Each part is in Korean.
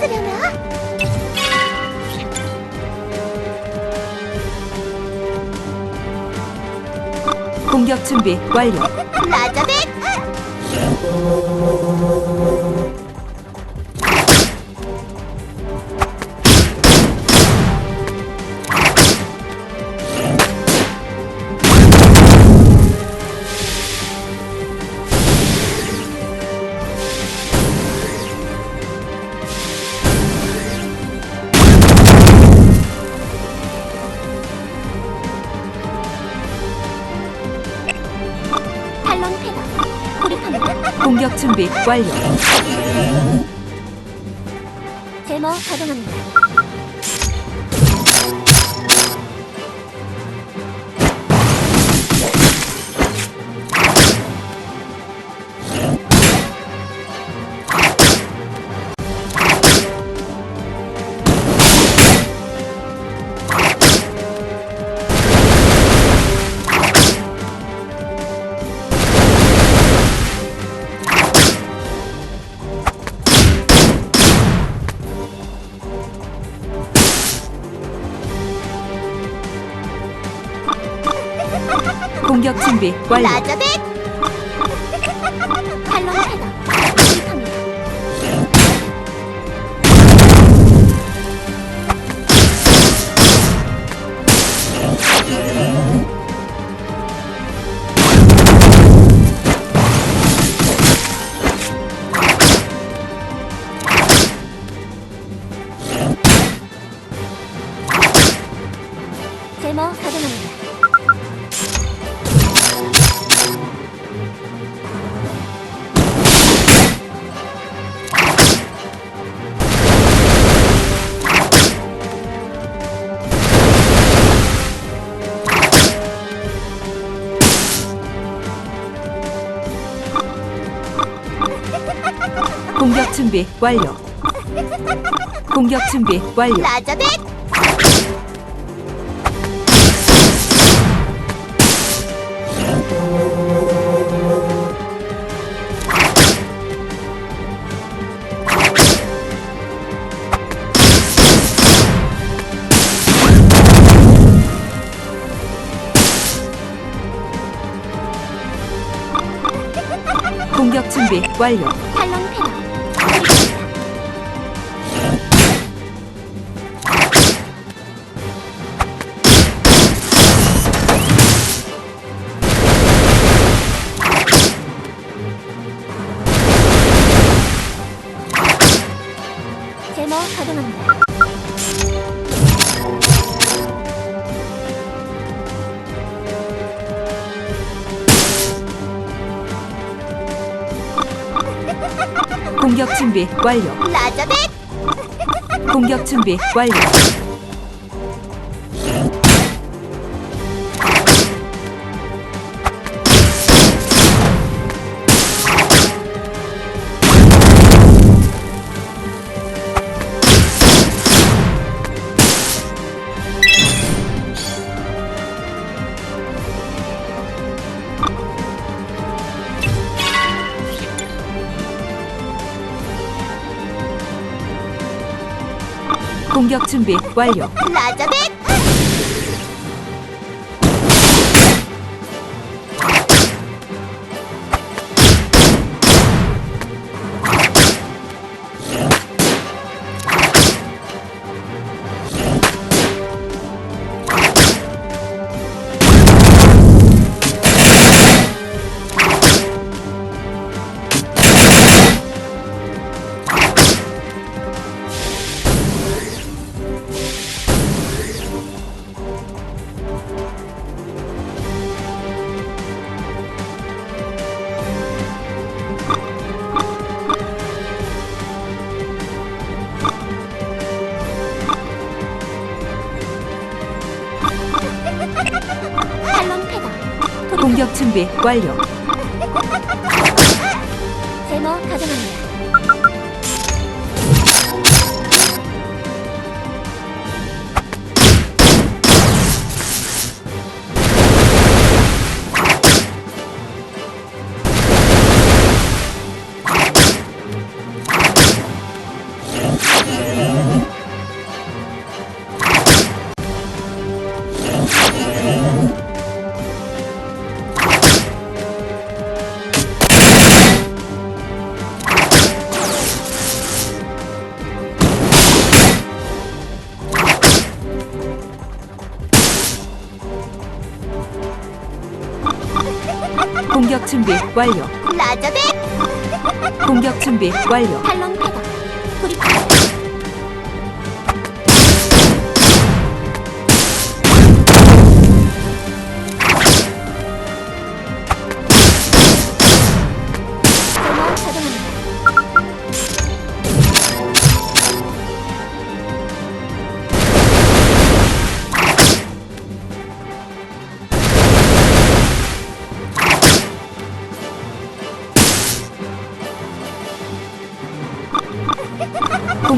쓰려나? 공격 준비 완료. 라자벳! 공격 준비 완료. 제모 가동합니다. 준비 완료. 라자벳! 탈론 돌입합니다. 제모 가동합니다. 공격 준비 완료. 공격 준비 완료. 공격 준비 완료. 준비 완료. 라자벳! 공격 준비 완료. 공격 준비 완료. 라자벳! 준비 완료. 완료. 라저백 공격 준비 완료. 탈론 패다 돌입 제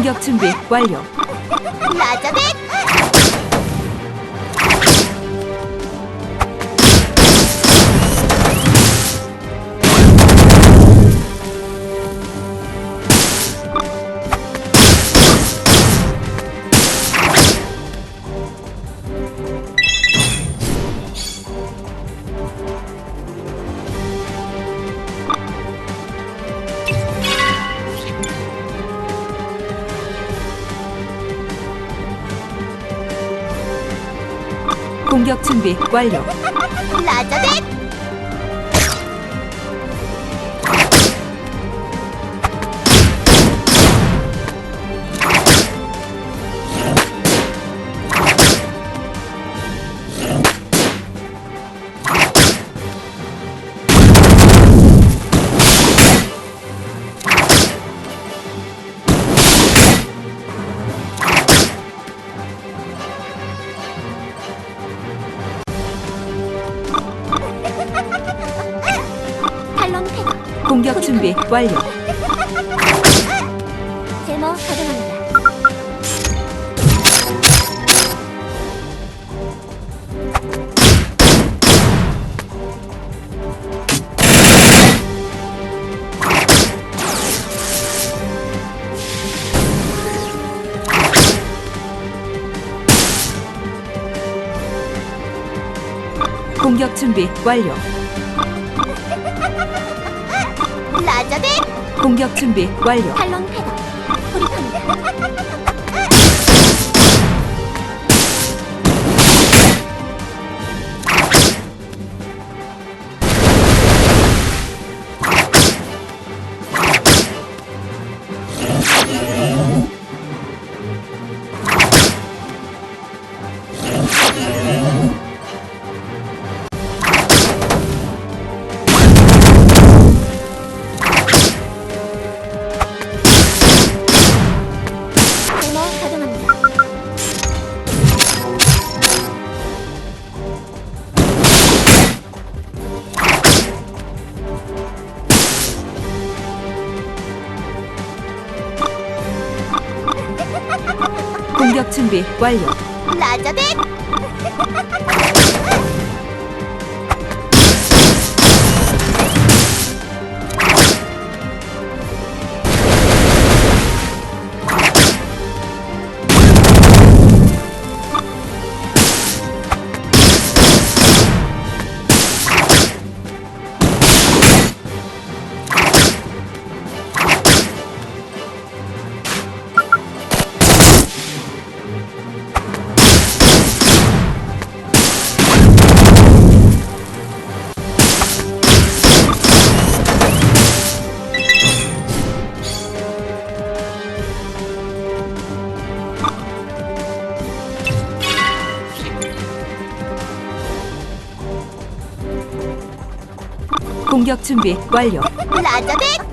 공격 준비 완료. 라저백 공격 준비 완료. 라저백 완료. 제모 가동합니다 공격 준비 완료. 공격 준비 완료. 탈론 패다 돌입합니다 공격 준비 완료. 라저백 공격 준비 완료. 라저백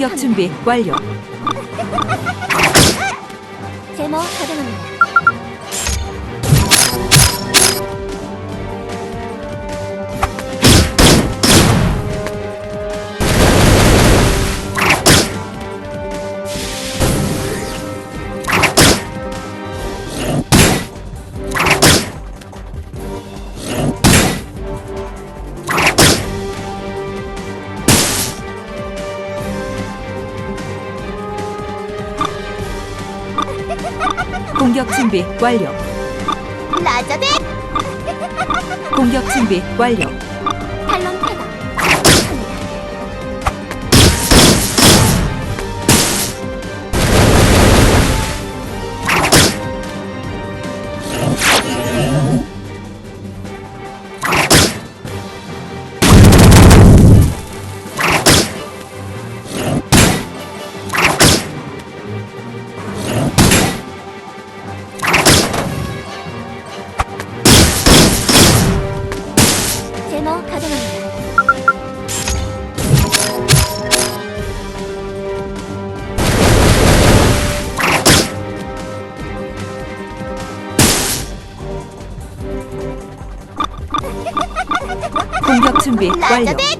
공격 준비 완료. 공격 준비 완료. 라자데! 공격 준비 완료. 준비 완료. 라자백